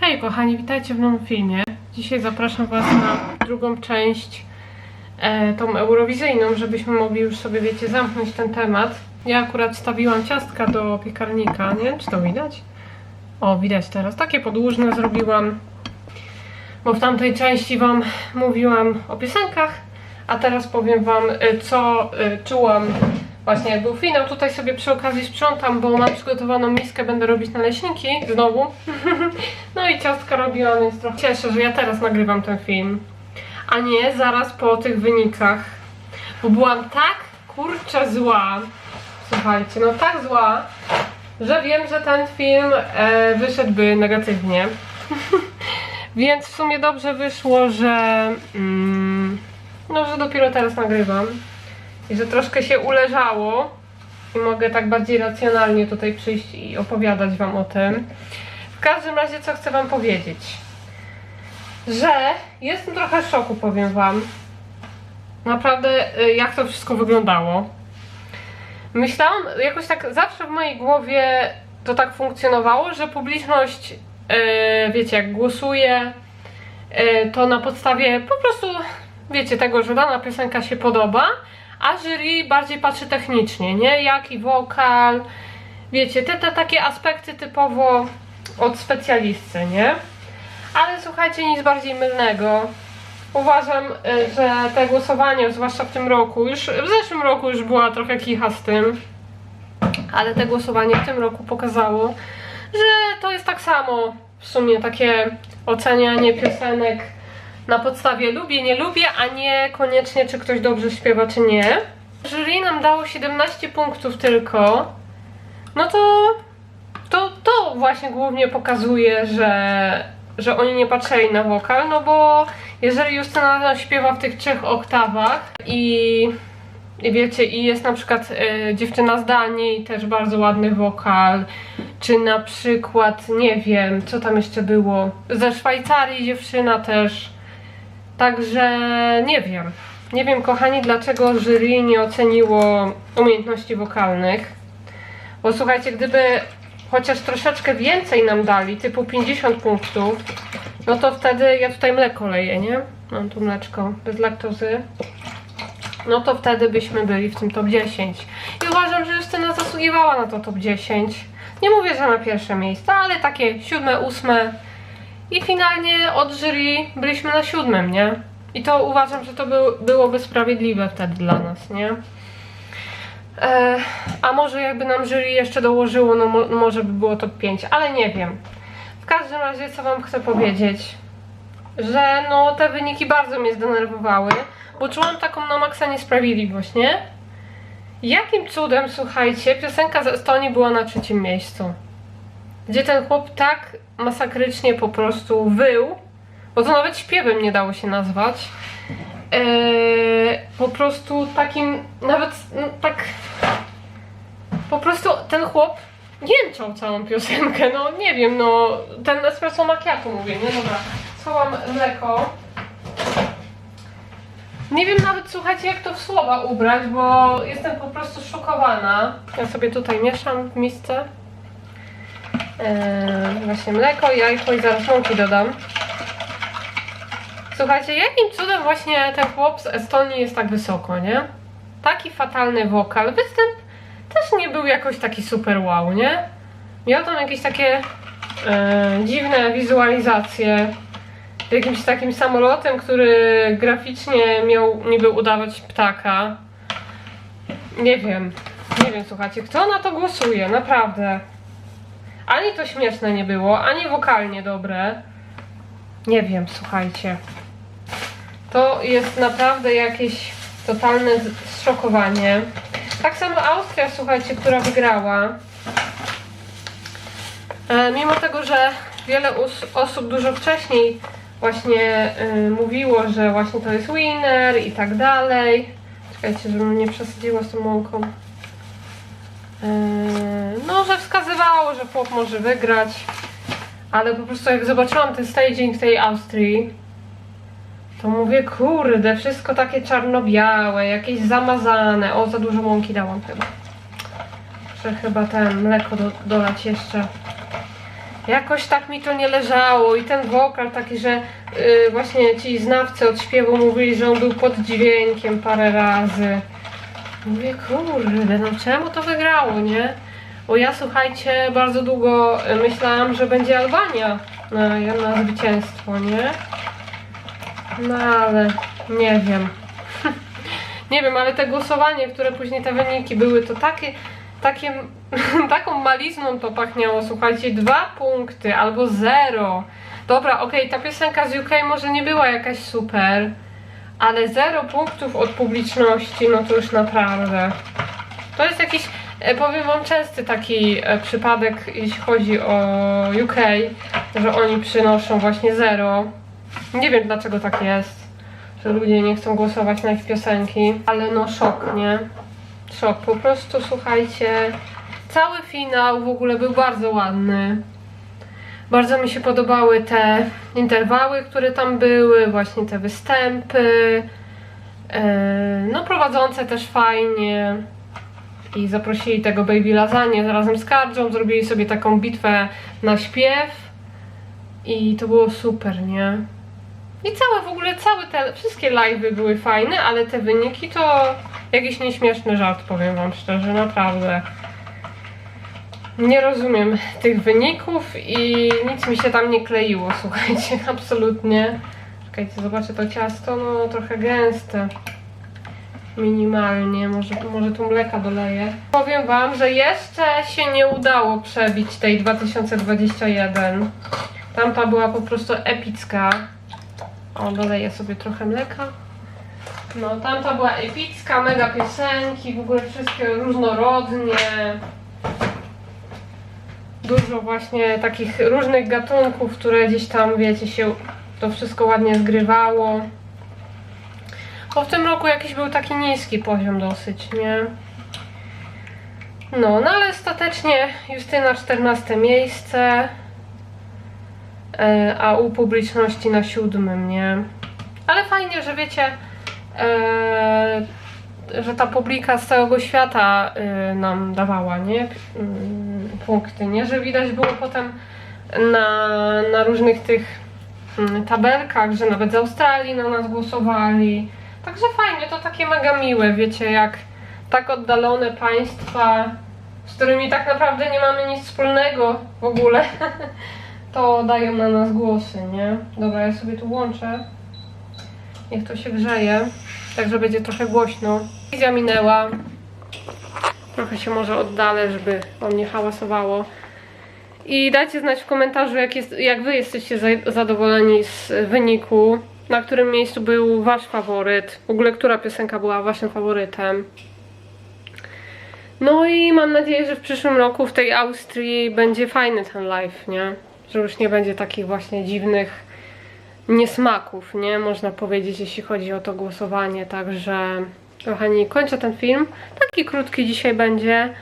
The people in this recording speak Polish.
Hej kochani, witajcie w nowym filmie. Dzisiaj zapraszam Was na drugą część, e, tą eurowizyjną, żebyśmy mogli już sobie, wiecie, zamknąć ten temat. Ja akurat stawiłam ciastka do piekarnika, nie czy to widać? O, widać teraz. Takie podłużne zrobiłam, bo w tamtej części Wam mówiłam o piosenkach, a teraz powiem Wam, e, co e, czułam właśnie jak był finał. Tutaj sobie przy okazji sprzątam, bo mam przygotowaną miskę, będę robić naleśniki znowu. No i ciastka robiłam, więc trochę cieszę, że ja teraz nagrywam ten film, a nie zaraz po tych wynikach. Bo byłam tak kurczę zła, słuchajcie, no tak zła, że wiem, że ten film e, wyszedłby negatywnie. więc w sumie dobrze wyszło, że mm, no, że dopiero teraz nagrywam i że troszkę się uleżało i mogę tak bardziej racjonalnie tutaj przyjść i opowiadać Wam o tym. W każdym razie, co chcę Wam powiedzieć? Że jestem trochę w szoku, powiem Wam. Naprawdę, y, jak to wszystko wyglądało. Myślałam, jakoś tak zawsze w mojej głowie to tak funkcjonowało, że publiczność, y, wiecie, jak głosuje, y, to na podstawie po prostu, wiecie, tego, że dana piosenka się podoba, a jury bardziej patrzy technicznie, nie? Jaki wokal, wiecie, te, te takie aspekty typowo od specjalisty, nie? Ale słuchajcie, nic bardziej mylnego. Uważam, y, że te głosowania, zwłaszcza w tym roku, już w zeszłym roku już była trochę kicha z tym, ale te głosowanie w tym roku pokazało, że to jest tak samo w sumie takie ocenianie piosenek na podstawie lubię, nie lubię, a nie koniecznie czy ktoś dobrze śpiewa, czy nie. Jury nam dało 17 punktów tylko. No to to, to właśnie głównie pokazuje, że, że oni nie patrzyli na wokal, no bo jeżeli Justyna śpiewa w tych trzech oktawach i, i wiecie, i jest na przykład e, dziewczyna z Danii, też bardzo ładny wokal, czy na przykład, nie wiem, co tam jeszcze było, ze Szwajcarii dziewczyna też, także nie wiem. Nie wiem, kochani, dlaczego jury nie oceniło umiejętności wokalnych. Bo słuchajcie, gdyby chociaż troszeczkę więcej nam dali, typu 50 punktów, no to wtedy ja tutaj mleko leję, nie? Mam tu mleczko bez laktozy. No to wtedy byśmy byli w tym top 10. I uważam, że Justyna zasługiwała na to top 10. Nie mówię, że na pierwsze miejsce, ale takie siódme, ósme. I finalnie od jury byliśmy na siódmym, nie? I to uważam, że to był, byłoby sprawiedliwe wtedy dla nas, nie? E, a może jakby nam jury jeszcze dołożyło, no mo może by było top 5, ale nie wiem. W każdym razie co wam chcę powiedzieć, że no te wyniki bardzo mnie zdenerwowały, bo czułam taką na maksa niesprawiedliwość, nie? Jakim cudem, słuchajcie, piosenka z Estonii była na trzecim miejscu? Gdzie ten chłop tak masakrycznie po prostu wył, bo to nawet śpiewem nie dało się nazwać. Eee, po prostu takim, nawet mm, tak, po prostu ten chłop jęczał całą piosenkę, no nie wiem, no ten espresso macchiato mówię, nie? Dobra, schowam mleko. Nie wiem nawet, słuchajcie, jak to w słowa ubrać, bo jestem po prostu szokowana. Ja sobie tutaj mieszam w misce. Eee, właśnie mleko, jajko i zaraz mąki dodam. Słuchajcie, jakim cudem właśnie ten chłop z Estonii jest tak wysoko, nie? Taki fatalny wokal. Występ też nie był jakoś taki super wow, nie? Miał tam jakieś takie e, dziwne wizualizacje jakimś takim samolotem, który graficznie miał niby udawać ptaka. Nie wiem, nie wiem, słuchajcie, kto na to głosuje, naprawdę. Ani to śmieszne nie było, ani wokalnie dobre. Nie wiem, słuchajcie. To jest naprawdę jakieś totalne zszokowanie. Tak samo Austria, słuchajcie, która wygrała. E, mimo tego, że wiele osób dużo wcześniej właśnie y, mówiło, że właśnie to jest winner i tak dalej. Czekajcie, żebym nie przesadziła z tą mąką. E, no, że wskazywało, że chłop może wygrać. Ale po prostu jak zobaczyłam ten staging w tej Austrii, to mówię, kurde, wszystko takie czarno-białe, jakieś zamazane. O, za dużo mąki dałam chyba. Muszę chyba ten mleko do, dolać jeszcze. jakoś tak mi to nie leżało i ten wokal taki, że y, właśnie ci znawcy od śpiewu mówili, że on był pod dźwiękiem parę razy. Mówię, kurde, no czemu to wygrało, nie? Bo ja, słuchajcie, bardzo długo myślałam, że będzie Albania na, na zwycięstwo, nie? No ale nie wiem. nie wiem, ale te głosowanie, które później te wyniki były, to takie, takie taką malizną to pachniało, słuchajcie, dwa punkty albo zero. Dobra, okej, ta piosenka z UK może nie była jakaś super, ale zero punktów od publiczności, no to już naprawdę. To jest jakiś, e, powiem wam, częsty taki e, przypadek, jeśli chodzi o UK, że oni przynoszą właśnie zero. Nie wiem dlaczego tak jest, że ludzie nie chcą głosować na ich piosenki, ale no szok, nie? Szok, po prostu słuchajcie, cały finał w ogóle był bardzo ładny. Bardzo mi się podobały te interwały, które tam były, właśnie te występy. Yy, No, prowadzące też fajnie. I zaprosili tego Baby Lasagne razem z Kardzą, zrobili sobie taką bitwę na śpiew. I to było super, nie? I całe w ogóle, całe te, wszystkie live'y były fajne, ale te wyniki to jakiś nieśmieszny żart, powiem wam szczerze, naprawdę. Nie rozumiem tych wyników i nic mi się tam nie kleiło, słuchajcie, absolutnie. Czekajcie, zobaczę to ciasto, no trochę gęste. Minimalnie, może, może tu mleka doleję. Powiem wam, że jeszcze się nie udało przebić tej 2021. Tamta była po prostu epicka. O, doleję sobie trochę mleka. No, tamta była epicka, mega piosenki, w ogóle wszystkie różnorodnie. Dużo właśnie takich różnych gatunków, które gdzieś tam, wiecie, się to wszystko ładnie zgrywało. Bo w tym roku jakiś był taki niski poziom dosyć, nie? No, no ale ostatecznie Justyna 14 miejsce, e, a u publiczności na siódmym, nie? Ale fajnie, że wiecie, e, że ta publika z całego świata e, nam dawała, nie? Mm, Punkty, nie? Że widać było potem na, na różnych tych mm, tabelkach, że nawet z Australii na nas głosowali. Także fajnie, to takie mega miłe, wiecie, jak tak oddalone państwa, z którymi tak naprawdę nie mamy nic wspólnego w ogóle, to dają na nas głosy, nie? Dobra, ja sobie tu łączę. Niech to się grzeje, także będzie trochę głośno. Wizja minęła. Trochę się może oddalę, żeby on nie hałasowało. I dajcie znać w komentarzu, jak, jest, jak wy jesteście za- zadowoleni z wyniku. Na którym miejscu był wasz faworyt? W ogóle, która piosenka była waszym faworytem? No i mam nadzieję, że w przyszłym roku w tej Austrii będzie fajny ten live, nie? Że już nie będzie takich właśnie dziwnych niesmaków, nie? Można powiedzieć, jeśli chodzi o to głosowanie. Także, kochani, kończę ten film. Taki krótki dzisiaj będzie.